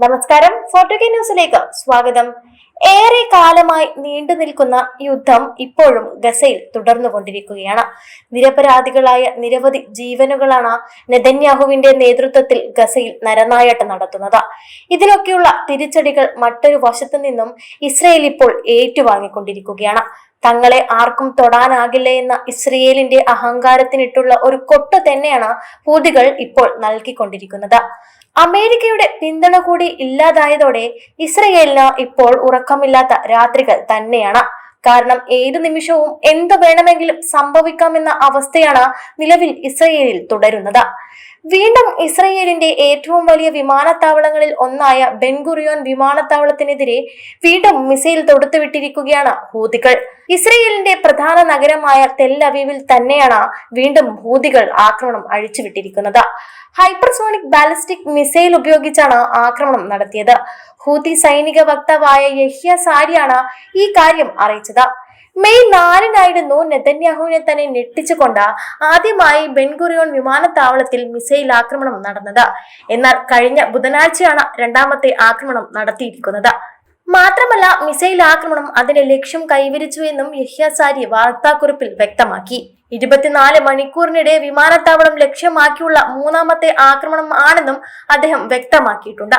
നമസ്കാരം. Photo K ന്യൂസിലേക്ക് സ്വാഗതം. ഏറെ കാലമായി നീണ്ടു നിൽക്കുന്ന യുദ്ധം ഇപ്പോഴും ഗസയിൽ തുടർന്നു കൊണ്ടിരിക്കുകയാണ് നിരപരാധികളായ നിരവധി ജീവനുകളാണ് നെതന്യാഹുവിന്റെ നേതൃത്വത്തിൽ ഗസയിൽ നരനായാട്ട് നടത്തുന്നത്. ഇതിനൊക്കെയുള്ള തിരിച്ചടികൾ മറ്റൊരു വശത്തു നിന്നും ഇസ്രയേൽ ഇപ്പോൾ ഏറ്റുവാങ്ങിക്കൊണ്ടിരിക്കുകയാണ്. തങ്ങളെ ആർക്കും തൊടാനാകില്ല എന്ന ഇസ്രയേലിന്റെ അഹങ്കാരത്തിനിട്ടുള്ള ഒരു കൊട്ട് തന്നെയാണ് ഹൂതികൾ ഇപ്പോൾ നൽകിക്കൊണ്ടിരിക്കുന്നത്. അമേരിക്കയുടെ പിന്തുണ കൂടി ഇല്ലാതായതോടെ ഇസ്രയേലിന് ഇപ്പോൾ ഉറക്കമില്ലാത്ത രാത്രികൾ തന്നെയാണ്. കാരണം ഏതു നിമിഷവും എന്ത് വേണമെങ്കിലും സംഭവിക്കാമെന്ന അവസ്ഥയാണ് നിലവിൽ ഇസ്രയേലിൽ തുടരുന്നത്. വീണ്ടും ഇസ്രയേലിന്റെ ഏറ്റവും വലിയ വിമാനത്താവളങ്ങളിൽ ഒന്നായ ബെൻഗുറിയോൻ വിമാനത്താവളത്തിനെതിരെ വീണ്ടും മിസൈൽ തൊടുത്തുവിട്ടിരിക്കുകയാണ് ഹൂതികൾ. ഇസ്രയേലിന്റെ പ്രധാന നഗരമായ തെല്ലവീവിൽ തന്നെയാണ് വീണ്ടും ഹൂതികൾ ആക്രമണം അഴിച്ചുവിട്ടിരിക്കുന്നത്. ഹൈപ്പർസോണിക് ബാലിസ്റ്റിക് മിസൈൽ ഉപയോഗിച്ചാണ് ആക്രമണം നടത്തിയത്. ഹൂതി സൈനിക വക്താവായ യഹ്യ സാരിയാണ് ഈ കാര്യം അറിയിച്ചത്. മെയ് നാലിനായിരുന്നു നെതന്യാഹുവിനെ തന്നെ ഞെട്ടിച്ചുകൊണ്ട് ആദ്യമായി ബെൻഗുറിയോൺ വിമാനത്താവളത്തിൽ മിസൈൽ ആക്രമണം നടന്നത്. എന്നാൽ കഴിഞ്ഞ ബുധനാഴ്ചയാണ് രണ്ടാമത്തെ ആക്രമണം നടത്തിയിരിക്കുന്നത്. മാത്രമല്ല മിസൈൽ ആക്രമണം അതിന്റെ ലക്ഷ്യം കൈവരിച്ചു എന്നും യഹ്യാസാരി വാർത്താക്കുറിപ്പിൽ വ്യക്തമാക്കി. ഇരുപത്തിനാല് മണിക്കൂറിനിടെ വിമാനത്താവളം ലക്ഷ്യമാക്കിയുള്ള മൂന്നാമത്തെ ആക്രമണം ആണെന്നും അദ്ദേഹം വ്യക്തമാക്കിയിട്ടുണ്ട്.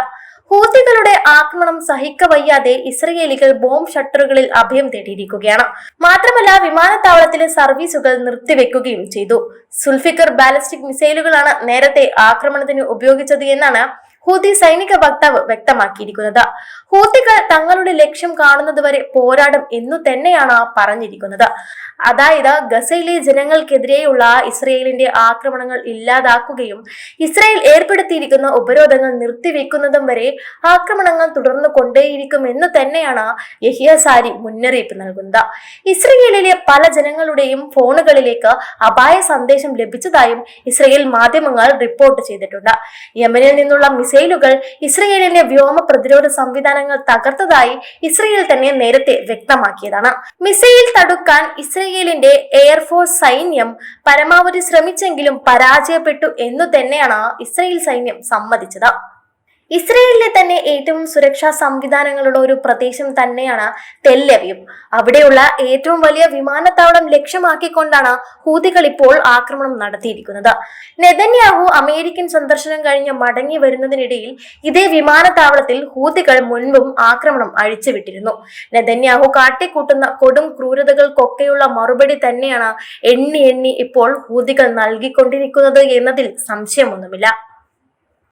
ഹൂത്തികളുടെ ആക്രമണം സഹിക്കവയ്യാതെ ഇസ്രയേലികൾ ബോംബ് ഷട്ടറുകളിൽ അഭയം തേടിയിരിക്കുകയാണ്. മാത്രമല്ല വിമാനത്താവളത്തിലെ സർവീസുകൾ നിർത്തിവെക്കുകയും ചെയ്തു. സുൽഫിക്കർ ബാലിസ്റ്റിക് മിസൈലുകളാണ് നേരത്തെ ആക്രമണത്തിന് ഉപയോഗിച്ചത് എന്നാണ് ഹൂതി സൈനിക വക്താവ് വ്യക്തമാക്കിയിരിക്കുന്നത്. ഹൂത്തികൾ തങ്ങളുടെ ലക്ഷ്യം കാണുന്നത് വരെ പോരാടും എന്നു തന്നെയാണ് പറഞ്ഞിരിക്കുന്നത്. അതായത് ഗസയിലെ ജനങ്ങൾക്കെതിരെയുള്ള ഇസ്രയേലിന്റെ ആക്രമണങ്ങൾ ഇല്ലാതാക്കുകയും ഇസ്രയേൽ ഏർപ്പെടുത്തിയിരിക്കുന്ന ഉപരോധങ്ങൾ നിർത്തിവെക്കുന്നതും വരെ ആക്രമണങ്ങൾ തുടർന്നു കൊണ്ടേയിരിക്കും എന്ന് തന്നെയാണ് യഹിയ സാരി മുന്നറിയിപ്പ് നൽകുന്നത്. ഇസ്രയേലിലെ പല ജനങ്ങളുടെയും ഫോണുകളിലേക്ക് അപായ സന്ദേശം ലഭിച്ചതായും ഇസ്രയേൽ മാധ്യമങ്ങൾ റിപ്പോർട്ട് ചെയ്തിട്ടുണ്ട്. യമനിൽ നിന്നുള്ള മിസൈലുകൾ ഇസ്രയേലിന്റെ വ്യോമ പ്രതിരോധ സംവിധാനങ്ങൾ തകർത്തതായി ഇസ്രയേൽ തന്നെ നേരത്തെ വ്യക്തമാക്കിയതാണ്. മിസൈൽ തടുക്കാൻ ഇസ്രയേലിന്റെ എയർഫോഴ്സ് സൈന്യം പരമാവധി ശ്രമിച്ചെങ്കിലും പരാജയപ്പെട്ടു എന്നു തന്നെയാണ് ഇസ്രയേൽ സൈന്യം സമ്മതിച്ചത്. ഇസ്രയേലിലെ തന്നെ ഏറ്റവും സുരക്ഷാ സംവിധാനങ്ങളുടെ ഒരു പ്രദേശം തന്നെയാണ് തെല്ലവ്യം അവിടെയുള്ള ഏറ്റവും വലിയ വിമാനത്താവളം ലക്ഷ്യമാക്കിക്കൊണ്ടാണ് ഹൂതികൾ ഇപ്പോൾ ആക്രമണം നടത്തിയിരിക്കുന്നത്. നെതന്യാഹു അമേരിക്കൻ സന്ദർശനം കഴിഞ്ഞ് മടങ്ങി വരുന്നതിനിടയിൽ ഇതേ വിമാനത്താവളത്തിൽ ഹൂതികൾ മുൻപും ആക്രമണം അഴിച്ചുവിട്ടിരുന്നു. നെതന്യാഹു കാട്ടിക്കൂട്ടുന്ന കൊടും ക്രൂരതകൾക്കൊക്കെയുള്ള മറുപടി തന്നെയാണ് എണ്ണി എണ്ണി ഇപ്പോൾ ഹൂതികൾ നൽകിക്കൊണ്ടിരിക്കുന്നത് എന്നതിൽ സംശയമൊന്നുമില്ല.